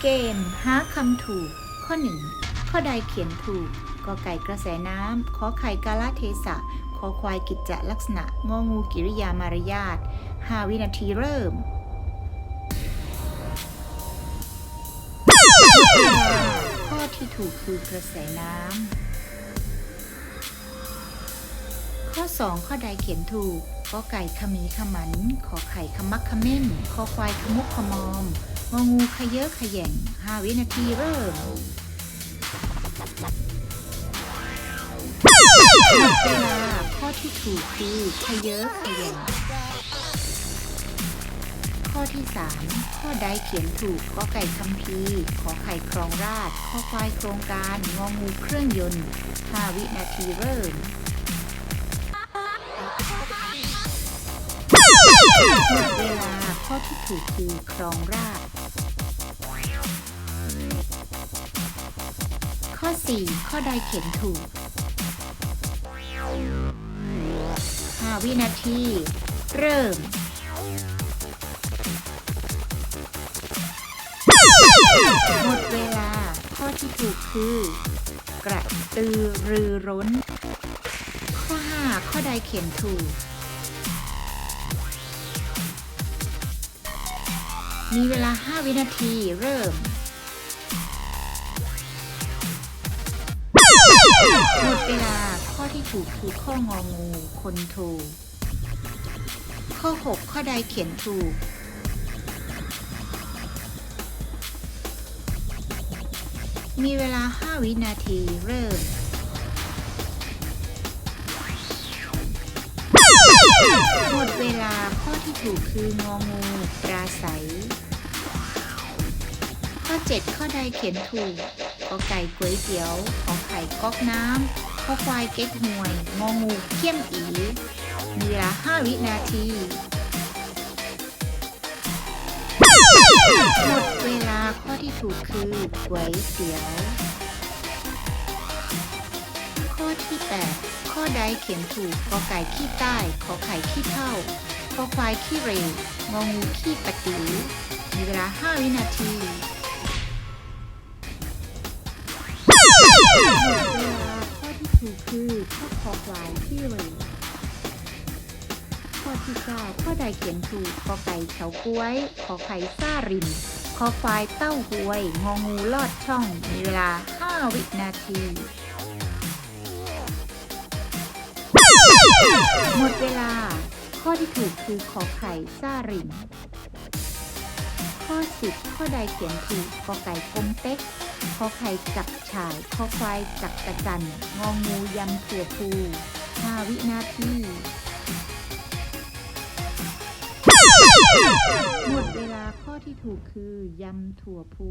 เกมหาคำถูก ข้อ 1 ข้อใดเขียนถูกกอไก่กระแสน้ำขอไข่กาลเทศะขอควายกิจจลักษณะงองูกิริยามารยาท5วินาทีเริ่ม ข้อที่ถูกคือกระแสน้ำ ข้อ 2 ข้อใดเขียนถูกก็ไก่ขมีขมัน ขอไข่ขมักขม้นคอควายขมุกขมอม งองูขยเยอะขยแง5วินาทีเริ่มหมดเวลาข้อที่ถูกคือขยเยอะขยแงข้อที่3ข้อใดเขียนถูกก็ไก่คัมภีขอไข่ครองราชข้อควายโครงการงองูเครื่องยนต์ 5 วินาทีเริ่มหมดเวลาข้อที่ถูกคือครองราช 4 ข้อใดเขียนถูก 5 วินาที เริ่ม หมดเวลา ข้อที่ถูกคือ กระตือรือร้น ข้อ 5 ข้อใดเขียนถูก มีเวลา 5 วินาที เริ่ม เวลาข้อที่ถูกคือข้ององูคนโทข้อ 6 ข้อใดเขียนถูก มีเวลา 5 วินาทีเริ่มหมดเวลาข้อที่ถูกคืององูปราศัย ข้อ 7 ข้อใดเขียนถูกกอไก่ก๋วยเตี๋ยวขอไข่ก๊อกน้ำ ข้อควายเก๊กหวย งองูเขี้ยมอี มีเวลา 5 วินาที หมดเวลาข้อที่ถูกคือก๋วยเตี๋ยว ข้อที่ 8 ข้อใดเขียนถูกกอไก่ขี้ใต้ขอไข่ขี้เท่าขอควายขี้เรงองูขี้ปะติ๋วมีเวลา 5 วินาที คือข้อคอควายขี้เหรข้อที่เก้าข้อใดเขียนถูกกอไก่เฉาก้วยขอไข่ซ่าริมคอควายเต้าหวย งองูลอดช่อง มีเวลา 5 วินาที หมดเวลา ข้อที่ถูกคือขอไข่ซ่าริม ข้อสิบข้อใดเขียนถูกกอไก่กลมเต็กขอไข่จับฉายขอควายจับตะจัน งองูยำถั่วพู5วินาทีหมดเวลาข้อที่ถูกคือยำถั่วพู